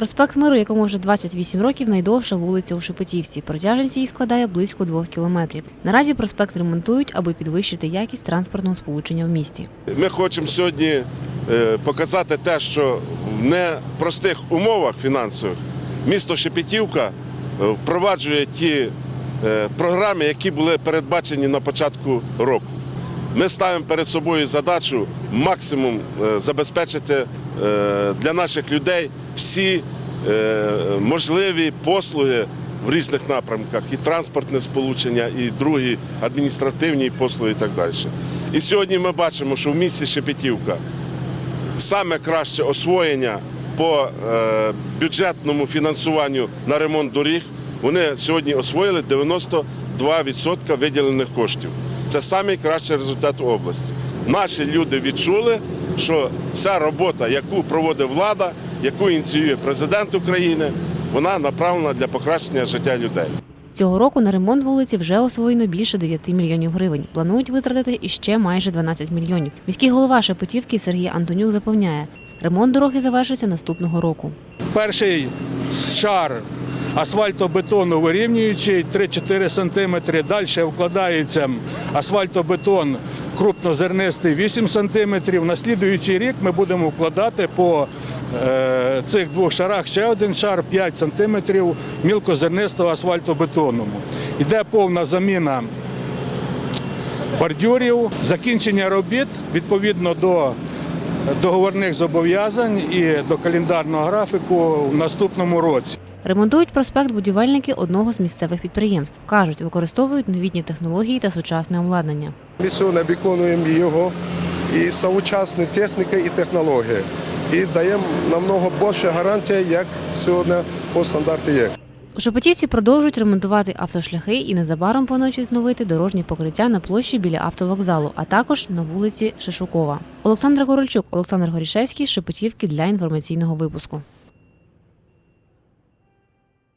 Проспект Миру, якому вже 28 років, найдовша вулиця у Шепетівці. Протяжність її складає близько двох кілометрів. Наразі проспект ремонтують, аби підвищити якість транспортного сполучення в місті. Ми хочемо сьогодні е, показати те, що в непростих умовах фінансових місто Шепетівка е, впроваджує ті е, програми, які були передбачені на початку року. Ми ставимо перед собою задачу максимум е, забезпечити е, для наших людей всі е, можливі послуги в різних напрямках, і транспортне сполучення, і другі адміністративні послуги, і так далі. І сьогодні ми бачимо, що в місті Шепетівка саме краще освоєння по бюджетному фінансуванню на ремонт доріг. Вони сьогодні освоїли 92% виділених коштів. Це найкращий результат області. Наші люди відчули, що вся робота, яку проводить влада, яку ініціює президент України, вона направлена для покращення життя людей. Цього року на ремонт вулиці вже освоєно більше 9 мільйонів гривень. Планують витратити іще майже 12 мільйонів. Міський голова Шепетівки Сергій Антонюк запевняє, ремонт дороги завершиться наступного року. Перший шар асфальтобетону вирівнюючий 3-4 см. Далі вкладається асфальтобетон крупнозернистий 8 см. На слідуючий рік ми будемо вкладати по е, цих двох шарах ще один шар 5 см мілкозернистого асфальтобетону. Іде повна заміна бордюрів, закінчення робіт відповідно до договорних зобов'язань і до календарного графіку в наступному році. Ремонтують проспект будівельники одного з місцевих підприємств. кажуть, використовують новітні технології та сучасне обладнання. Ми сьогодні виконуємо його і сучасні техніки і технології. І даємо намного більше гарантій, як сьогодні по стандарту є. У Шепетівці продовжують ремонтувати автошляхи і незабаром планують відновити дорожні покриття на площі біля автовокзалу, а також на вулиці Шишукова. Олександра Корольчук, Олександр Горішевський, Шепетівки для інформаційного випуску.